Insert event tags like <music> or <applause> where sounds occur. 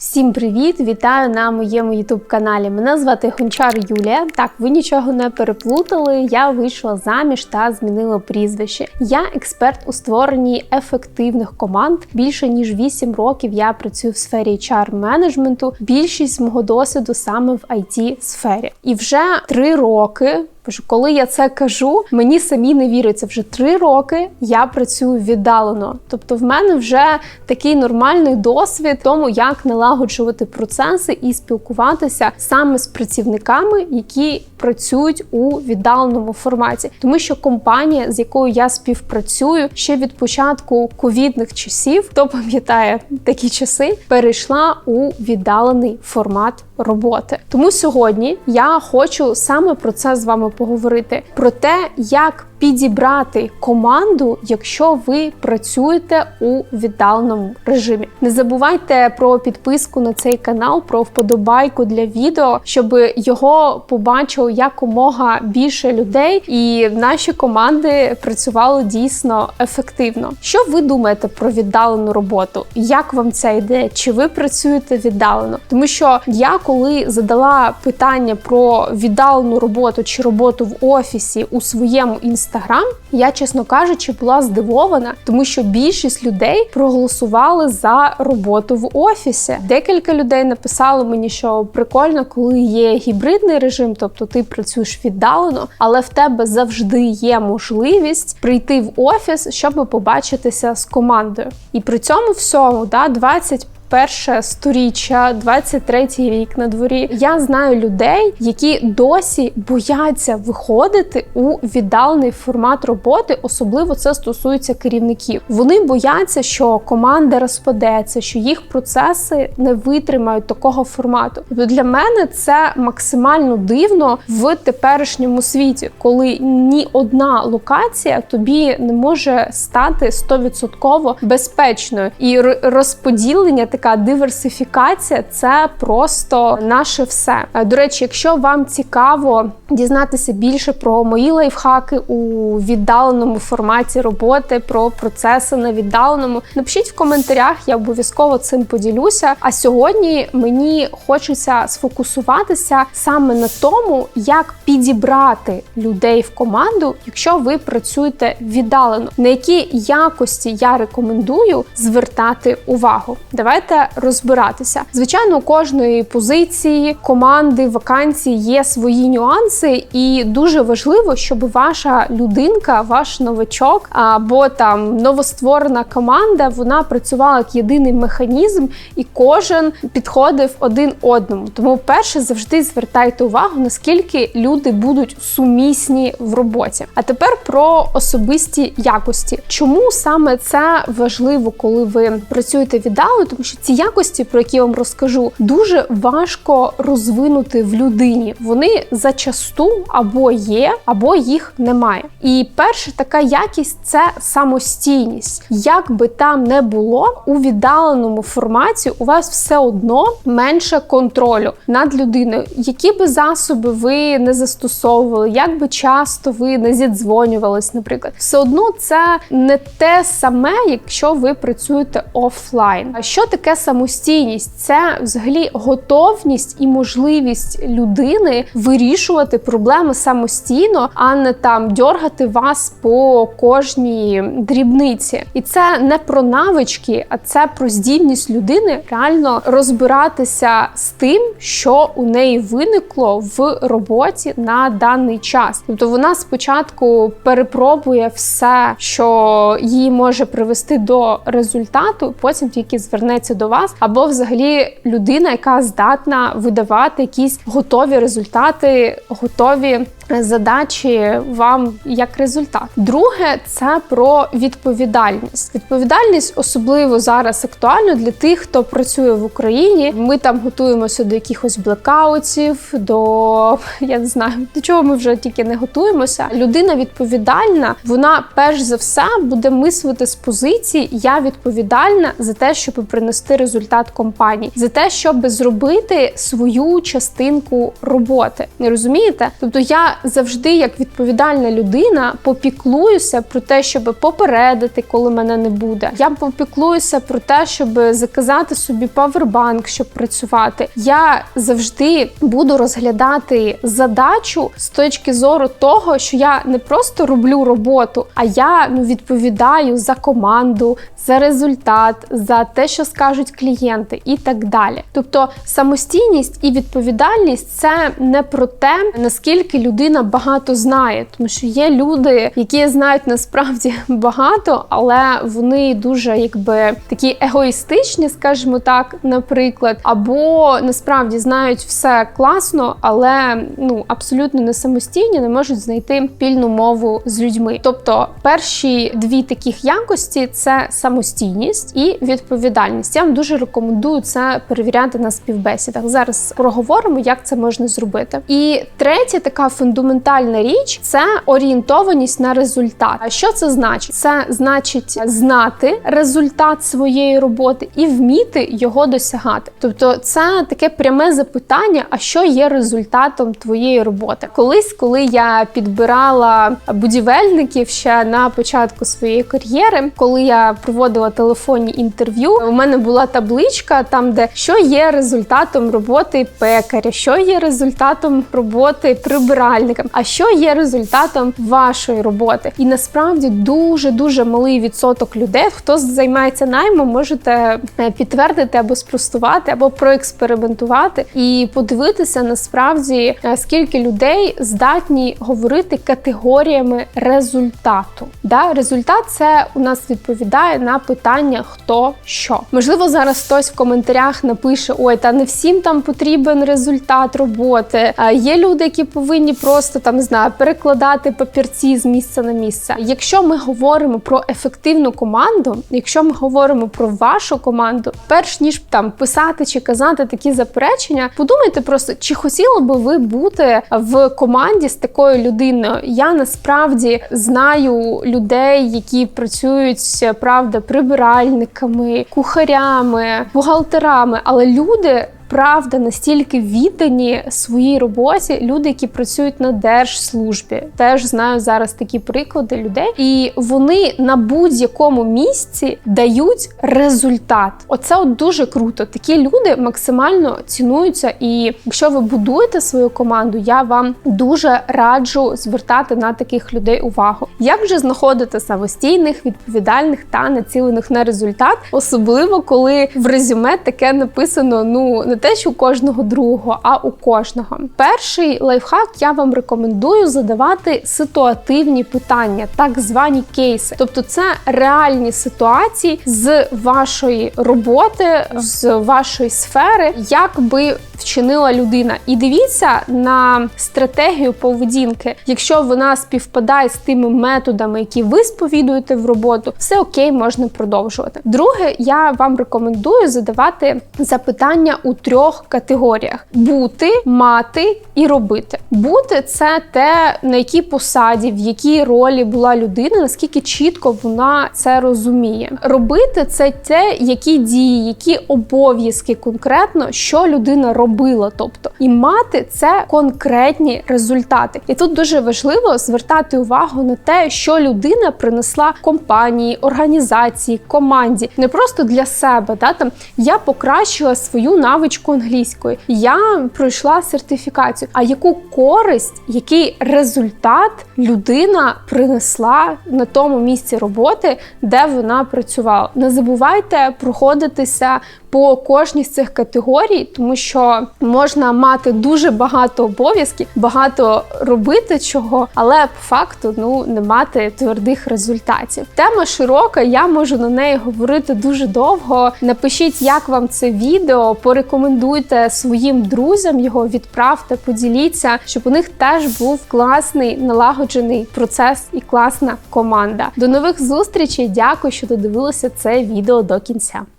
Всім привіт! Вітаю на моєму youtube каналі. Мене звати Гончар Юлія. Так, ви нічого не переплутали. Я вийшла заміж та змінила прізвище. Я експерт у створенні ефективних команд. Більше ніж 8 років я працюю в сфері HR менеджменту. Більшість мого досвіду саме в it сфері. І вже 3 роки. Боже, коли я це кажу, мені самі не віриться. Вже три роки я працюю віддалено. Тобто, в мене вже такий нормальний досвід тому, як налагоджувати процеси і спілкуватися саме з працівниками, які працюють у віддаленому форматі, тому що компанія, з якою я співпрацюю, ще від початку ковідних часів, хто пам'ятає такі часи, перейшла у віддалений формат роботи. Тому сьогодні я хочу саме про це з вами поговорити: про те, як підібрати команду, якщо ви працюєте у віддаленому режимі. Не забувайте про підписку на цей канал, про вподобайку для відео, щоб його побачило якомога більше людей, і наші команди працювали дійсно ефективно. Що ви думаєте про віддалену роботу? Як вам ця ідея? Чи ви працюєте віддалено? Тому що я коли задала питання про віддалену роботу чи роботу в офісі у своєму інстаграм, я, чесно кажучи, була здивована, тому що більшість людей проголосували за роботу в офісі. Декілька людей написало мені, що прикольно, коли є гібридний режим, тобто ти працюєш віддалено, але в тебе завжди є можливість прийти в офіс, щоб побачитися з командою. І при цьому всьому, да, 20 перше сторіччя, 23-й рік на дворі. Я знаю людей, які досі бояться виходити у віддалений формат роботи. Особливо це стосується керівників. Вони бояться, що команда розпадеться, що їх процеси не витримають такого формату. Тобто для мене це максимально дивно в теперішньому світі, коли ні одна локація тобі не може стати 100% безпечною і розподілення така диверсифікація це просто наше все. Е, До речі, якщо вам цікаво дізнатися більше про мої лайфхаки у віддаленому форматі роботи, про процеси на віддаленому, напишіть в коментарях, я обов'язково цим поділюся. А сьогодні мені хочеться сфокусуватися саме на тому, як підібрати людей в команду, якщо ви працюєте віддалено, на які якості я рекомендую звертати увагу. Давайте розбиратися. Звичайно, у кожної позиції, команди, вакансії є свої нюанси, і дуже важливо, щоб ваша людинка, ваш новачок або там новостворена команда вона працювала як єдиний механізм, і кожен підходив один одному. Тому, перше, завжди звертайте увагу, наскільки люди будуть сумісні в роботі. А тепер про особисті якості. Чому саме це важливо, коли ви працюєте віддалено? Тому що ці якості, про які я вам розкажу, дуже важко розвинути в людині. Вони зачасту або є, або їх немає. І перша така якість це самостійність. Як би там не було, у віддаленому форматі у вас все одно менше контролю над людиною. Які би засоби ви не застосовували, як би часто ви не зідзвонювались, наприклад, все одно це не те саме, якщо ви працюєте офлайн. А що таке самостійність? Це взагалі готовність і можливість людини вирішувати проблеми самостійно, а не там дьоргати вас по кожній дрібниці. І це не про навички, а це про здібність людини реально розбиратися з тим, що у неї виникло в роботі на даний час. Тобто вона спочатку перепробує все, що їй може привести до результату, потім тільки звернеться до вас, або взагалі людина, яка здатна видавати якісь готові результати, готові задачі вам як результат. Друге, це про відповідальність. Відповідальність особливо зараз актуально для тих, хто працює в Україні. Ми там готуємося до якихось блекаутів, до я не знаю до чого ми вже тільки не готуємося. Людина відповідальна, вона перш за все буде мислити з позиції Я відповідальна за те, щоб принести принести результат компанії, за те, щоб зробити свою частинку роботи. Не розумієте? Тобто я завжди, як відповідальна людина, попіклуюся про те, щоб попередити, коли мене не буде. Я попіклуюся про те, щоб заказати собі павербанк, щоб працювати. Я завжди буду розглядати задачу з точки зору того, що я не просто роблю роботу, а я ну відповідаю за команду, за результат, за те, що скажуть клієнти, і так далі. Тобто самостійність і відповідальність це не про те, наскільки людина багато знає, тому що є люди, які знають насправді <laughs> багато, але вони дуже якби такі егоїстичні, скажімо так, наприклад, або насправді знають все класно, але ну абсолютно не самостійні, не можуть знайти пільну мову з людьми. Тобто, перші дві таких якості це самостійність і відповідальність. Вам дуже рекомендую це перевіряти на співбесідах. Зараз проговоримо, як це можна зробити. І третя така фундаментальна річ це орієнтованість на результат. А що це значить? Це значить знати результат своєї роботи і вміти його досягати. Тобто, це таке пряме запитання: а що є результатом твоєї роботи? Колись, коли я підбирала будівельників ще на початку своєї кар'єри, коли я проводила телефонні інтерв'ю, у мене була табличка там, де що є результатом роботи пекаря, що є результатом роботи прибиральника, а що є результатом вашої роботи. І насправді дуже дуже малий відсоток людей, хто займається наймом, можете е, підтвердити або спростувати, або проекспериментувати і подивитися насправді е, скільки людей здатні говорити категоріями результату. Да? Результат це у нас відповідає на питання хто що. Можливо, зараз хтось в коментарях напише: Ой, та не всім там потрібен результат роботи. Є люди, які повинні просто там не знаю, перекладати папірці з місця на місце. Якщо ми говоримо про ефективну команду, якщо ми говоримо про вашу команду, перш ніж там писати чи казати такі заперечення, подумайте просто, чи хотіли би ви бути в команді з такою людиною. Я насправді знаю людей, які працюють правда прибиральниками, кухарями, бухгалтерами, але люди. Правда, настільки віддані своїй роботі люди, які працюють на держслужбі, теж знаю зараз такі приклади людей, і вони на будь-якому місці дають результат. Оце от дуже круто. Такі люди максимально цінуються. І якщо ви будуєте свою команду, я вам дуже раджу звертати на таких людей увагу. Як же знаходити самостійних, відповідальних та націлених на результат, особливо коли в резюме таке написано: ну не те, що у кожного другого, а у кожного. Перший лайфхак я вам рекомендую задавати ситуативні питання, так звані кейси. Тобто, це реальні ситуації з вашої роботи, з вашої сфери, як би вчинила людина. І дивіться на стратегію поведінки. Якщо вона співпадає з тими методами, які ви сповідуєте в роботу, все окей, можна продовжувати. Друге, я вам рекомендую задавати запитання у трьох категоріях: бути, мати і робити. Бути це те, на якій посаді, в якій ролі була людина, наскільки чітко вона це розуміє. Робити це те, які дії, які обов'язки конкретно, що людина робила. Тобто, і мати це конкретні результати. І тут дуже важливо звертати увагу на те, що людина принесла компанії, організації, команді, не просто для себе. Да, там я покращила свою навичку англійської, я пройшла сертифікацію. А яку користь, який результат людина принесла на тому місці роботи, де вона працювала? Не забувайте проходитися по кожній з цих категорій, тому можна мати дуже багато обов'язків, багато робити чого, але по факту ну не мати твердих результатів. Тема широка, я можу на неї говорити дуже довго. Напишіть, як вам це відео, порекомендуйте своїм друзям його, відправте, поділіться, щоб у них теж був класний налагоджений процес і класна команда. До нових зустрічей. Дякую, що додивилися це відео до кінця.